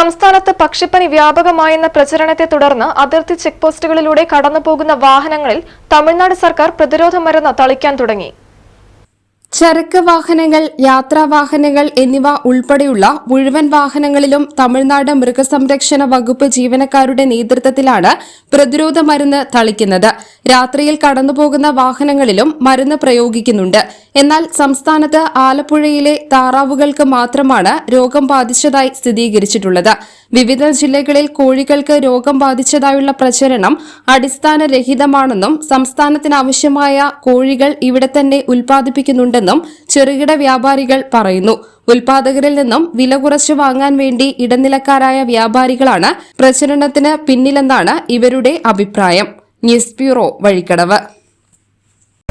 സംസ്ഥാനത്ത് പക്ഷിപ്പനി വ്യാപകമായെന്ന പ്രചരണത്തെ തുടർന്ന് അതിർത്തി ചെക്ക് പോസ്റ്റുകളിലൂടെ കടന്നുപോകുന്ന വാഹനങ്ങളിൽ തമിഴ്നാട് സർക്കാർ പ്രതിരോധ മരുന്ന് തളിക്കാൻ തുടങ്ങി. ചരക്ക് വാഹനങ്ങൾ യാത്രാവാഹനങ്ങൾ എന്നിവ ഉൾപ്പെടെയുള്ള മുഴുവൻ വാഹനങ്ങളിലും തമിഴ്നാട് മൃഗസംരക്ഷണ വകുപ്പ് ജീവനക്കാരുടെ നേതൃത്വത്തിലാണ് പ്രതിരോധ മരുന്ന് തളിക്കുന്നത്. രാത്രിയിൽ കടന്നുപോകുന്ന വാഹനങ്ങളിലും മരുന്ന് പ്രയോഗിക്കുന്നുണ്ട്. എന്നാൽ സംസ്ഥാനത്ത് ആലപ്പുഴയിലെ താറാവുകൾക്ക് മാത്രമാണ് രോഗം ബാധിച്ചതായി സ്ഥിരീകരിച്ചിട്ടുള്ളത്. വിവിധ ജില്ലകളിൽ കോഴികൾക്ക് രോഗം ബാധിച്ചതായുള്ള പ്രചരണം അടിസ്ഥാനരഹിതമാണെന്നും സംസ്ഥാനത്തിനാവശ്യമായ കോഴികൾ ഇവിടെ തന്നെ ഉൽപ്പാദിപ്പിക്കുന്നുണ്ടെന്നും ചെറുകിട വ്യാപാരികൾ പറയുന്നു. ഉൽപാദകരിൽ നിന്നും വില കുറച്ച് വാങ്ങാൻ വേണ്ടി ഇടനിലക്കാരായ വ്യാപാരികളാണ് പ്രചരണത്തിന് പിന്നിലെന്നാണ് ഇവരുടെ അഭിപ്രായം. News bureau Vazhikkadavu.